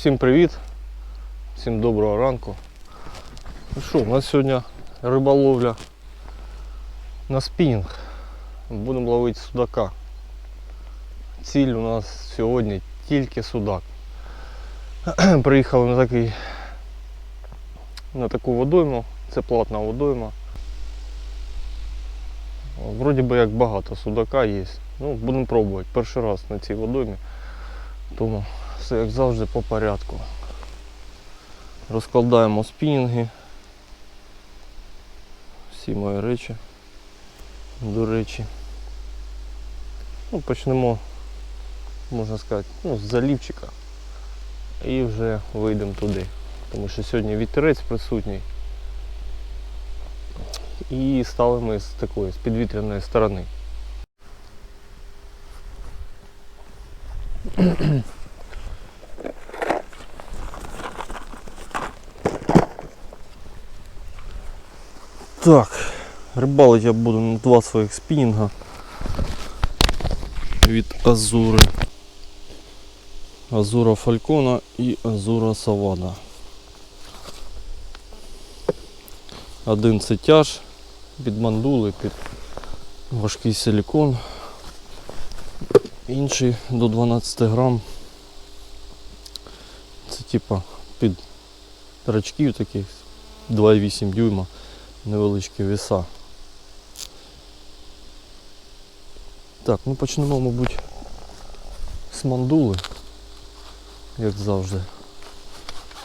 Всім привіт, всім доброго ранку. Ну що, у нас сьогодні риболовля на спінінг. Будемо ловити судака. Ціль у нас сьогодні тільки судак. Приїхали на такий на таку водойму, це платна водойма. Вроді би як багато судака є. Ну, будемо пробувати. Перший раз на цій водоймі. Тому все як завжди по порядку. Розкладаємо спінінги. Всі мої речі. До речі. Ну, почнемо, можна сказати, ну, з залівчика. І вже вийдемо туди. Тому що сьогодні вітерець присутній. І стали ми з такої, з підвітряної сторони. Так, рибалить я буду на два своїх спінінга від Азури. Азура Фалькона і Азура Савана. Один це тяж під мандули, під важкий силікон. Інший до 12 грам. Це типа під рачків таких 2,8 дюйма невеличкі віса. Так, ну почнемо, мабуть, з мандули, як завжди.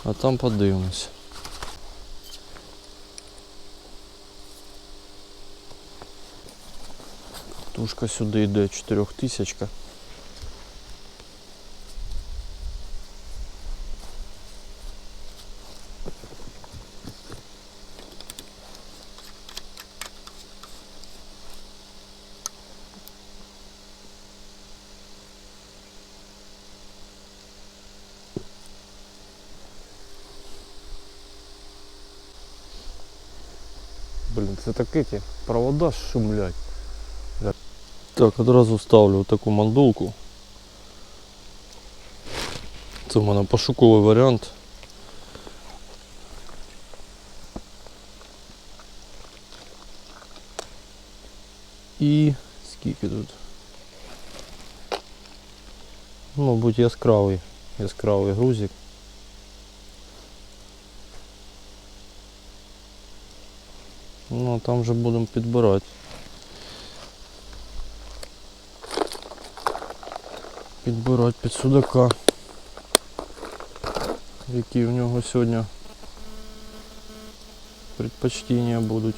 А там подивимось. Тушка сюди йде 4000. Блін, це таке ті провода шумлять. Так, одразу ставлю таку мандулку. Це в мене пошуковий варіант. І скільки тут? Мабуть яскравий, яскравий грузик. Ну, там вже будемо підбирати. Підбирати під судака. Які в нього сьогодні предпочтення будуть.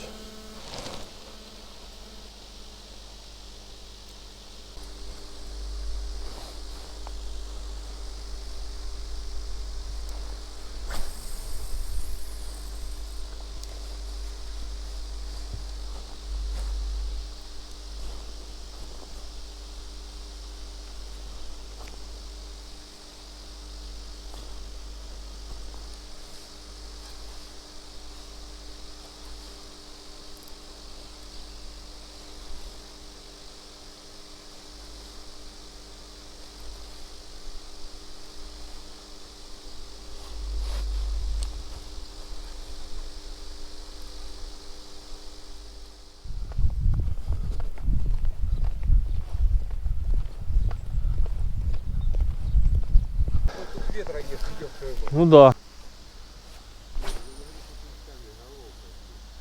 Ветра нет, ёб. Ну да.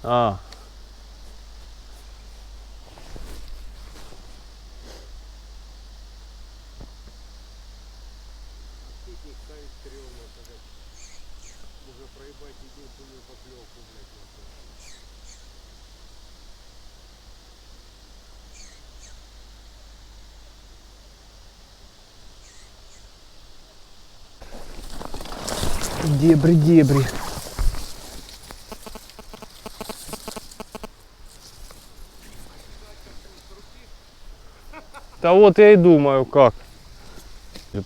А. Дебри, дебри. Та от я й думаю, як.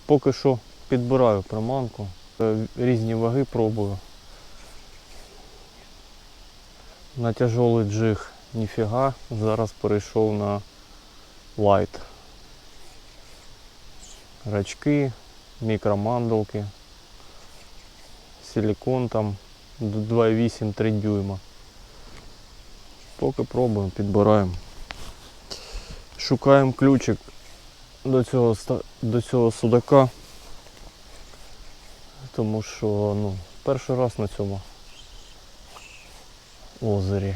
Поки що підбираю приманку, Е, різні ваги пробую. На тяжолий джиг ніфіга, зараз перейшов на лайт. Рачки, мікромандалки. Силикон там 2,8-3 дюйма. Поки пробуємо, підбираємо. Шукаємо ключик до цього, до цього судака. Тому що ну, перший раз на цьому озері.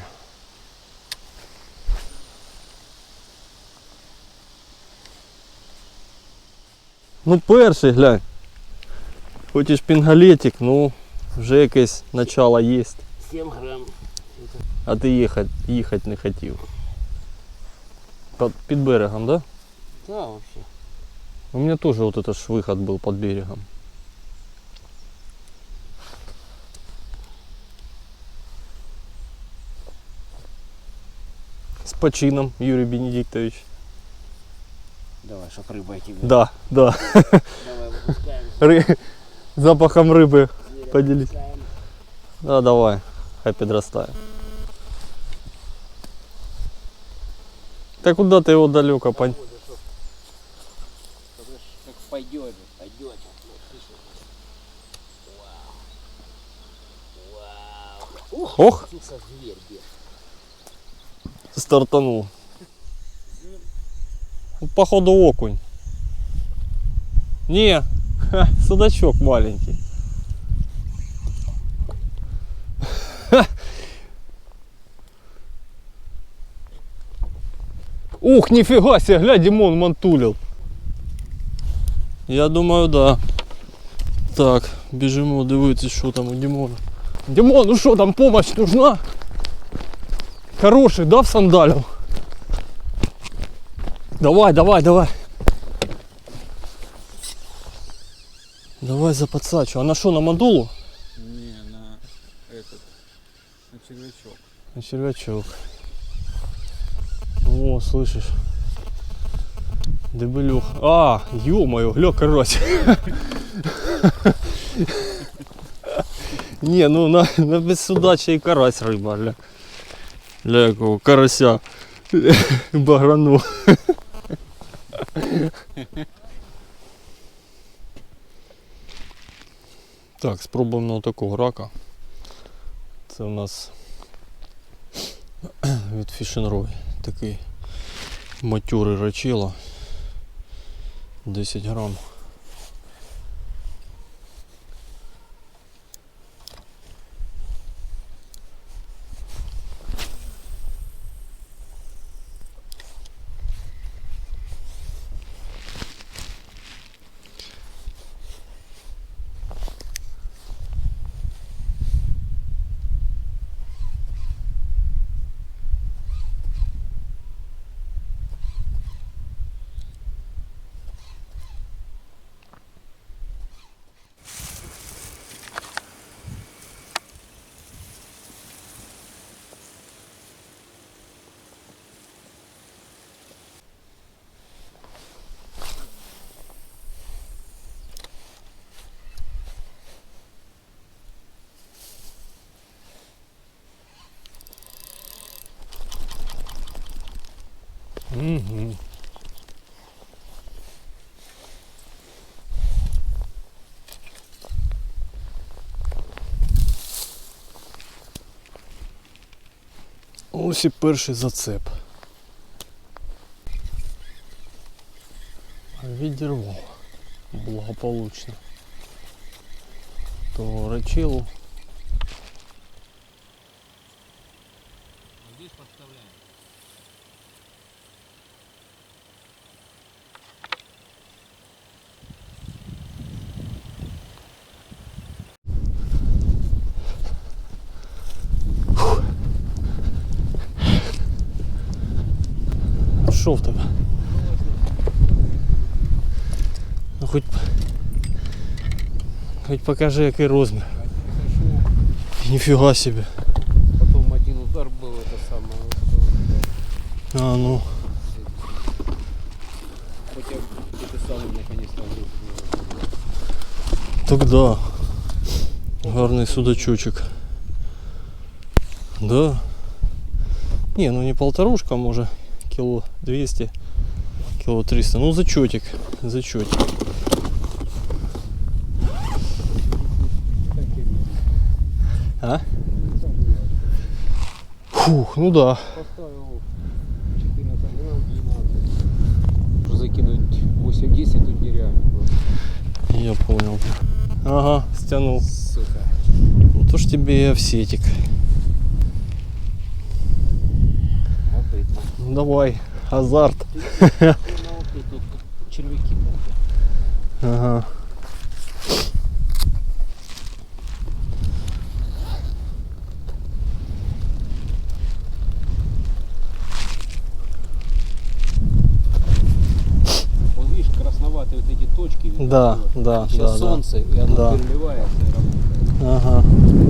Ну перший, глянь. Хоч і шпінгалетик, ну вже якесь начало є. 7 грамм. А ти їхати, їхати не хотів. Під, під берегом, да? Да, вообще. У меня тоже вот это ж выход был под берегом. С почином, Юрий Бенедиктович. Давай, чтоб рыба тебе. Да, да. Давай, выпускаем. Ры- Запахом рыбы. Поделить. Да, ну, давай, я подрастаю. Так куда ты его далеко пон... Как пойдете, пойдете. Ух, Ох! Стартанул. Ну, походу окунь. Не, ха, судачок маленький. Ух, нифига себе, глянь, Димон мантулил. Я думаю, да. Так, біжимо дивитися, що там у Димона. Димон, ну що там, помощь нужна? Хороший, да, в сандалів? Давай, давай, давай. Давай за подсачу. А на что, на модулу? Не, на этот, на червячок. На червячок. О, слышишь? Дебелюх. А, ё-моё, гля, карась. Не, ну на, на без судача и карась рыба, ля. Ля якого карася. Баграну. Так, спробуємо на такого рака. Це у нас від Фішенрой. Такий матюрий рачило. 10 грам. Угу. Ось і перший зацеп. Відірвав благополучно. То рачилу. Ну хоч. Хоч покажи який розмір. Ніфіга собі. Потом один удар был, это самое. вот это вот, А ну. да. Хотя это самый наконец-то выстрелил. Так да. Гарний судачочок. Да. Не, ну не полторушка, може кіло 200, кіло 300. Ну зачетик, зачетик. А? Фух, ну да. Поставил 14 грамм, 12. Уже закинуть 8-10 тут нереально просто. Я понял. Ага, стянул. Сука. Ну то ж тебе и овсетик. Ну давай, азарт. Червяки. Ага. видишь, красноватые вот эти точки. видно, Да, было? да, Сейчас да, да. солнце, и оно Да. переливается и работает. Ага. Ага.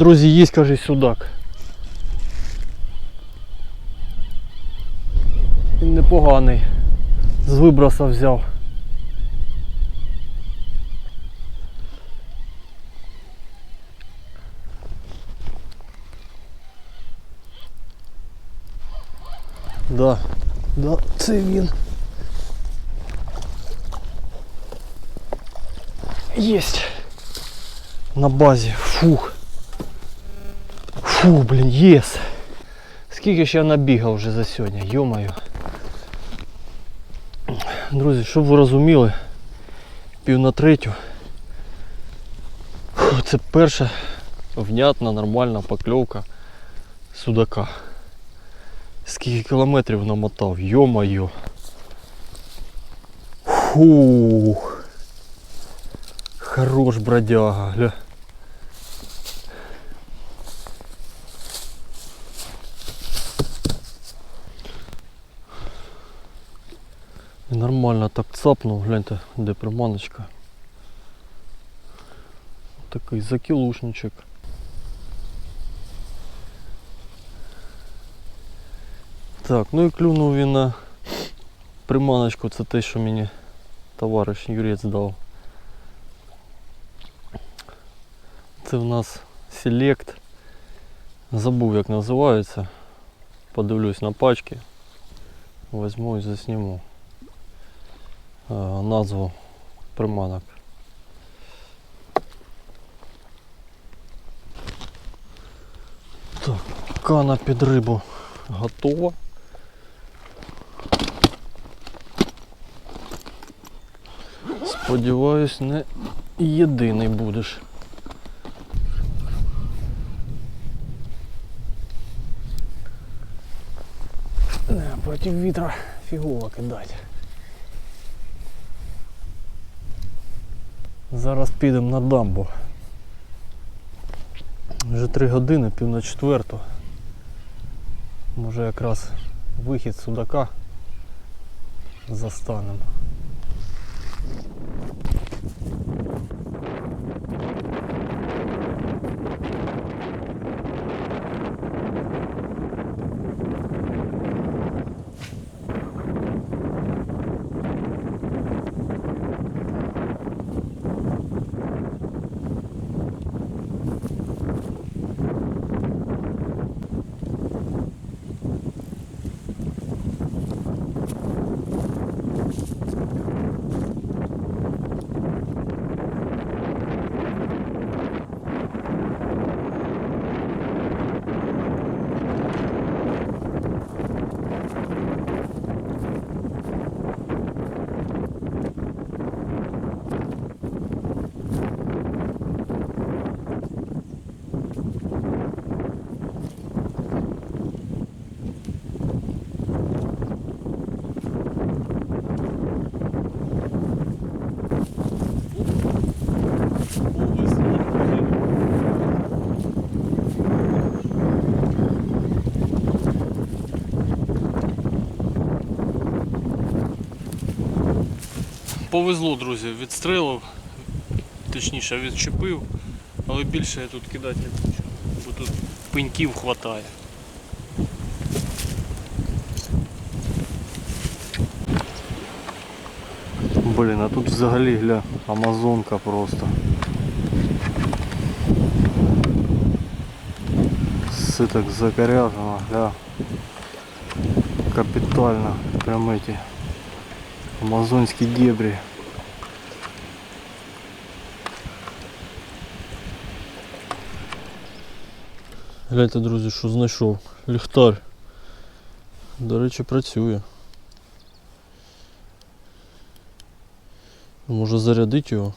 Друзі, є, каже, судак. Він непоганий. З виброса взяв. Да, да, це він. Єсть. На базі. Фух. Фу, блін, єс. Скільки ж я набігав вже за сьогодні, йомаю. Друзі, щоб ви розуміли, пів на третю. Фу, Це перша внятна, нормальна покльовка судака. Скільки кілометрів намотав. Фух. Хорош бродяга, гля. І Нормально так цапнув, гляньте, де приманочка. Такий закілушничок. Так, ну і клюнув він на приманочку, це те, що мені товариш Юрець дав. Це в нас Select. Забув як називається. Подивлюсь на пачки. Возьму і засніму назву приманок. Так, кана під рибу готова. Сподіваюсь, не єдиний будеш. Не, проти вітра фігово кидати. Зараз підемо на дамбу. Вже три години, пів на четверту. Може якраз вихід судака застанемо. Повезло, друзі, відстрелив, точніше відчепив, але більше я тут кидати не хочу, бо тут пеньків хватає. Блін, а тут взагалі гля, Амазонка просто. Все так закоряжено, гля. Капитально. Прям эти амазонские дебри. Гляньте, друзі, що знайшов. Ліхтар. До речі, працює. Може зарядити його.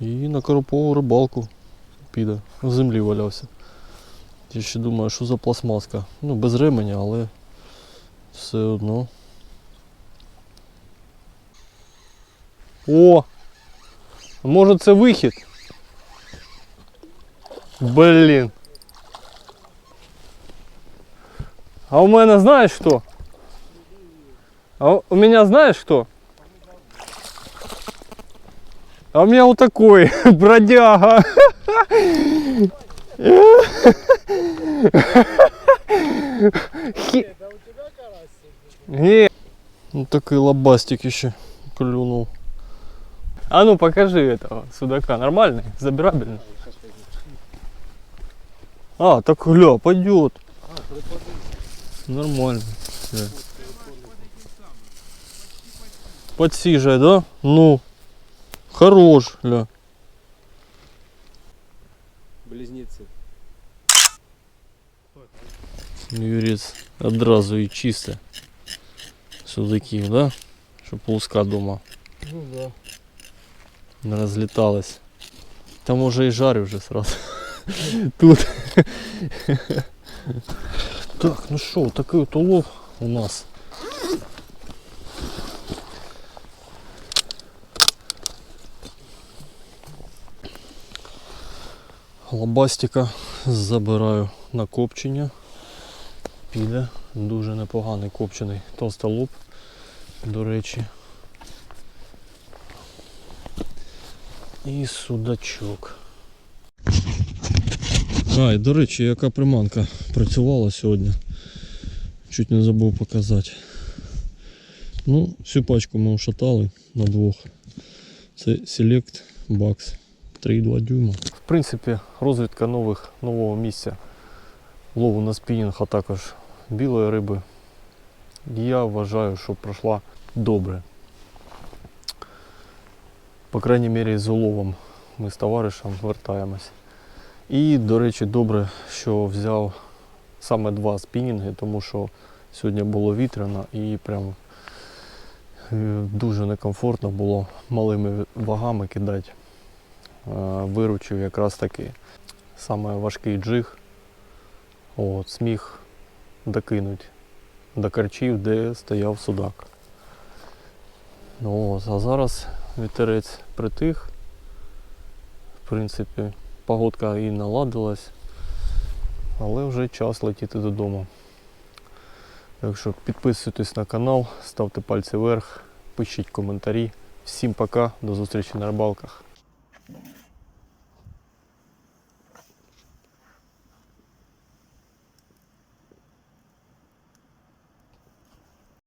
І на карпову рибалку піде. В землі валявся. Я ще думаю, що за пластмаска. Ну, без ременя, але все одно. О! Може це вихід? Блін. А у мене знаєш хто? А у- у меня знаешь кто? А у меня вот такой бродяга. Хи- Не. Ну такой лобастик еще клюнул. А ну покажи этого судака. Нормальный? Забирабельный? А, так гля, пойдет. Нормально. Всё. Подсижай, да? Ну. Хорош, ля. Близнецы. Юрець одразу і чисте. Судаків, да? Щоб луска дома Ну да. Не розлітались. Та може і жарю вже сразу. Тут. Так, ну що, такий от улов у нас. Лобастика забираю на копчення. Піде дуже непоганий копчений толстолоб, до речі. І судачок. А, і до речі, яка приманка працювала сьогодні. Чуть не забув показати. Ну, всю пачку ми ушатали на двох. Це Select Box 3,2 дюйма. В принципі, розвідка нових, нового місця лову на спінінг, а також білої риби. Я вважаю, що пройшла добре. По крайній мірі з уловом ми з товаришем вертаємось. І, до речі, добре, що взяв саме два спінінги, тому що сьогодні було вітряно і прям е, дуже некомфортно було малими вагами кидати. Е, Виручив якраз таки саме важкий джиг. От, зміг докинуть до карчів, де стояв судак. Ну, а зараз вітерець притих. В принципі, погодка і наладилась, але вже час летіти додому. Так що підписуйтесь на канал, ставте пальці вверх, пишіть коментарі. Всім пока, до зустрічі на рибалках.